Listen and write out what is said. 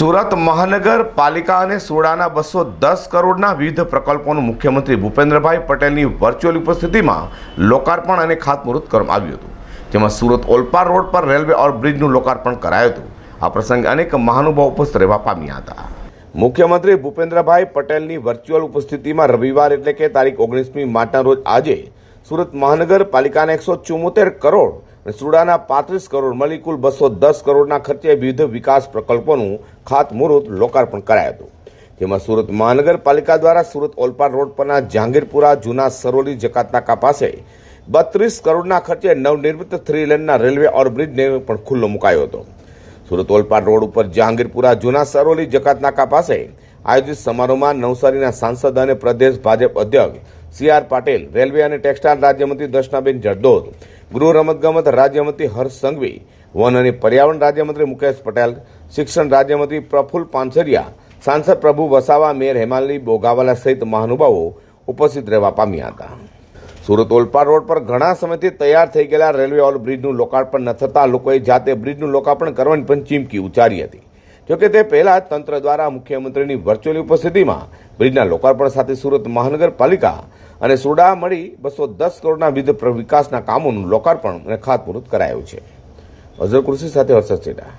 સુરત મહાનગરપાલિકા અને સોડાના બસો દસ કરોડના વિવિધ પ્રકલ્પોનું મુખ્યમંત્રી ભૂપેન્દ્રભાઈ પટેલની વર્ચ્યુઅલ ઉપસ્થિતિમાં લોકાર્પણ અને ખાતમુહૂર્ત કરવામાં આવ્યું હતું. જેમાં સુરત ઓલપાડ રોડ પર રેલવે ઓવરબ્રિજનું લોકાર્પણ કરાયું હતું. આ પ્રસંગે અનેક મહાનુભાવ ઉપસ્થિત રહેવા પામ્યા હતા. મુખ્યમંત્રી ભૂપેન્દ્રભાઈ પટેલની વર્ચ્યુઅલ ઉપસ્થિતિમાં રવિવાર એટલે કે તારીખ ઓગણીસમી માર્ચના રોજ આજે સુરત મહાનગરપાલિકાના એકસો ચુમ્મોતેર કરોડ અને સુડાના પાંત્રીસ કરોડ મળી કુલ બસો દસ કરોડના ખર્ચે વિવિધ વિકાસ પ્રકલ્પોનું ખાતમુહૂર્ત લોકાર્પણ કરાયું હતું. જેમાં સુરત મહાનગરપાલિકા દ્વારા સુરત ઓલપાડ રોડ પરના જહાંગીરપુરા જૂના સરોલી જકાતનાકા પાસે બત્રીસ કરોડના ખર્ચે નવનિર્મિત થ્રી લેનના રેલવે ઓવરબ્રિજને પણ ખુલ્લો મુકાયો હતો. સુરત ઓલપાડ રોડ ઉપર જહાંગીરપુરા જૂના સરોલી જકાતનાકા પાસે આયોજિત સમારોહમાં નવસારીના સાંસદ અને પ્રદેશ ભાજપ અધ્યક્ષ સી આર પાટીલ રેલવે અને ટેક્સટાઇલ રાજ્યમંત્રી દર્શનાબેન જરદોદ ગૃહ રમતગમત રાજ્યમંત્રી હર્ષ સંઘવી વન અને પર્યાવરણ રાજ્યમંત્રી મુકેશ પટેલ શિક્ષણ રાજ્યમંત્રી પ્રફુલ્લ પાનસરિયા સાંસદ પ્રભુ વસાવા મેયર હેમાલી બોગાવાલા સહિત મહાનુભાવો ઉપસ્થિત રહેવા પામ્યા હતા સુરત ઓલપાડ રોડ પર ઘણા સમયથી તૈયાર થઈ ગયેલા રેલવે ઓવરબ્રિજનું લોકાર્પણ ન થતાં લોકોએ જાતે બ્રિજનું લોકાર્પણ કરવાની પણ ચીમકી ઉચ્ચારી હતી. જોકે તે પહેલા તંત્ર દ્વારા મુખ્યમંત્રીની વર્ચ્યુઅલ ઉપસ્થિતિમાં બ્રિજના લોકાર્પણ સાથે સુરત મહાનગરપાલિકા અને સોડા મળી બસો દસ કરોડના વિવિધ વિકાસના કામોનું લોકાર્પણ અને ખાતમુહૂર્ત કરાયું છે. અઝર કૃષિ સાથે હર્ષદ સેટા.